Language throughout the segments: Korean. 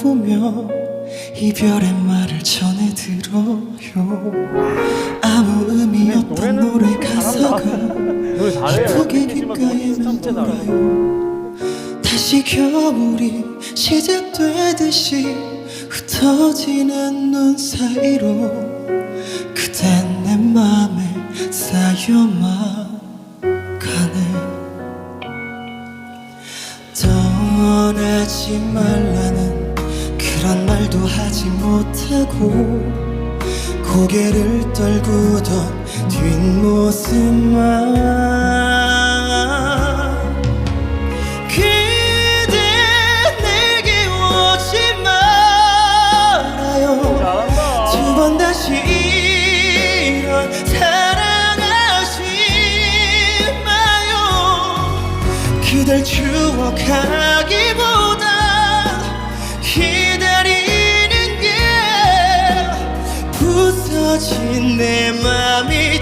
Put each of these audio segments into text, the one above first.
바라보며 이별의 말을 전해들어요. 아무 의미 없던 노래 가사가. 예쁘게 귓가에 맴돌아요. 다시 겨울이 시작되듯이 흩어지는 눈 사이로 그댄 내 맘에 쌓여만 가네 떠나지 말라는 말도 하지 못하고 고개를 떨구던 뒷모습만 그대 내게 오지 말아요. 두 번 다시 이런 사랑하지 마요 그댈 추억하기 보 부서진 내 맘이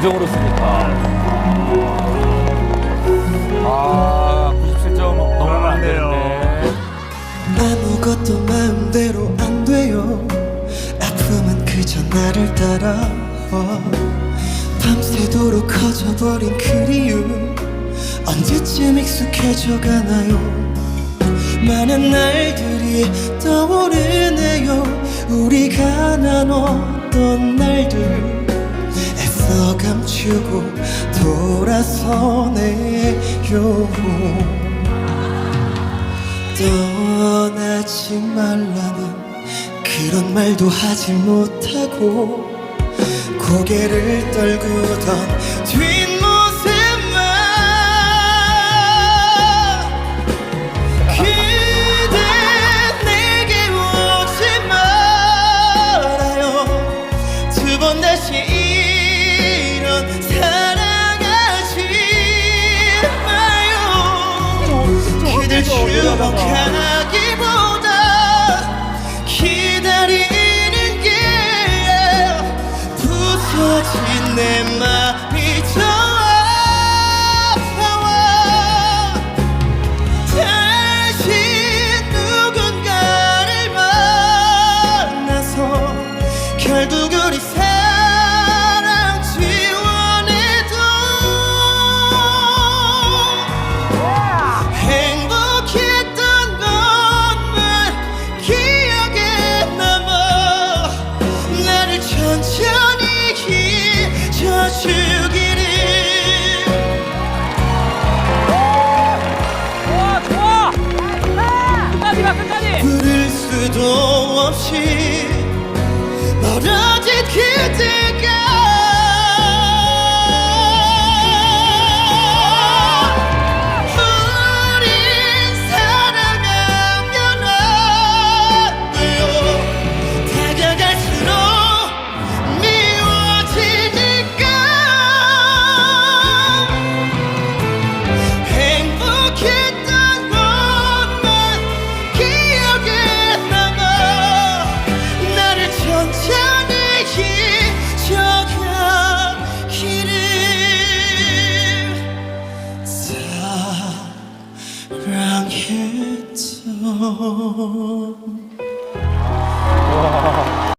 진정으로 쓰니까. 아, 97점 넘으면 안 되는데. 아무것도 마음대로 안 돼요. 아픔은 그저 나를 따라와 밤새도록 커져버린 그리움 언제쯤 익숙해져 가나요? 많은 날들이 떠오르네요. 우리가 나눴던 날들 감추고 돌아서네요 떠나지 말라는 그런 말도 하지 못하고 고개를 떨구던 뒷 부서 없이 멀어진 잊혀가기를 사랑했던